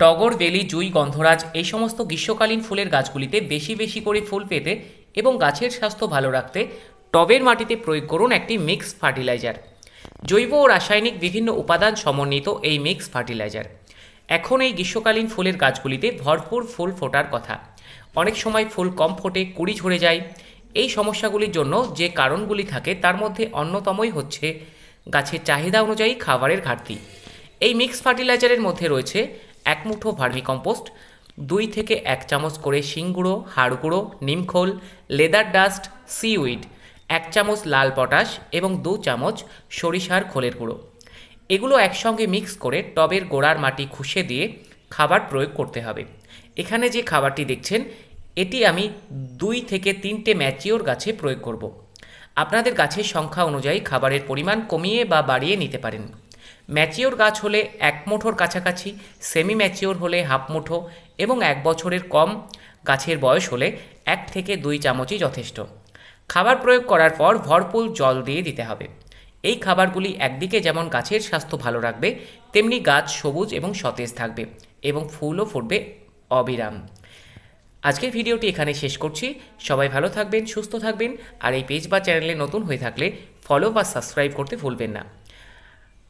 টগর, বেলি, জুই, গন্ধরাজ এই সমস্ত গ্রীষ্মকালীন ফুলের গাছগুলিতে বেশি বেশি করে ফুল পেতে এবং গাছের স্বাস্থ্য ভালো রাখতে টবের মাটিতে প্রয়োগ করুন একটি মিক্স ফার্টিলাইজার। জৈব ও রাসায়নিক বিভিন্ন উপাদান সমন্বিত এই মিক্স ফার্টিলাইজার। এখন এই গ্রীষ্মকালীন ফুলের গাছগুলিতে ভরপুর ফুল ফোটার কথা। অনেক সময় ফুল কম ফোটে, কুড়ি ঝরে যায়। এই সমস্যাগুলির জন্য যে কারণগুলি থাকে তার মধ্যে অন্যতমই হচ্ছে গাছের চাহিদা অনুযায়ী খাবারের ঘাটতি। এই মিক্স ফার্টিলাইজারের মধ্যে রয়েছে এক মুঠো ভার্মিকম্পোস্ট দুই থেকে এক চামচ করে শিংগুঁড়ো হাড় গুঁড়ো নিমখোল লেদার ডাস্ট, সিউইড, এক চামচ লাল পটাশ এবং দু চামচ সরিষার খোলের গুঁড়ো। এগুলো একসঙ্গে মিক্স করে টবের গোড়ার মাটি খুশে দিয়ে খাবার প্রয়োগ করতে হবে। এখানে যে খাবারটি দেখছেন, এটি আমি দুই থেকে তিনটে ম্যাচিওর গাছে প্রয়োগ করব। আপনাদের গাছের সংখ্যা অনুযায়ী খাবারের পরিমাণ কমিয়ে বা বাড়িয়ে নিতে পারেন। ম্যাচিওর গাছ হলে এক মুঠোর কাছাকাছি সেমি ম্যাচিওর হলে হাফ মুঠো এবং এক বছরের কম গাছের বয়স হলে এক থেকে দুই চামচই যথেষ্ট। খাবার প্রয়োগ করার পর ভরপুর জল দিয়ে দিতে হবে। এই খাবারগুলি একদিকে যেমন গাছের স্বাস্থ্য ভালো রাখবে, তেমনি গাছ সবুজ এবং সতেজ থাকবে এবং ফুলও ফুটবে অবিরাম। আজকের ভিডিওটি এখানে শেষ করছি। সবাই ভালো থাকবেন, সুস্থ থাকবেন। আর এই পেজ বা চ্যানেলে নতুন হয়ে থাকলে ফলো বা সাবস্ক্রাইব করতে ভুলবেন না।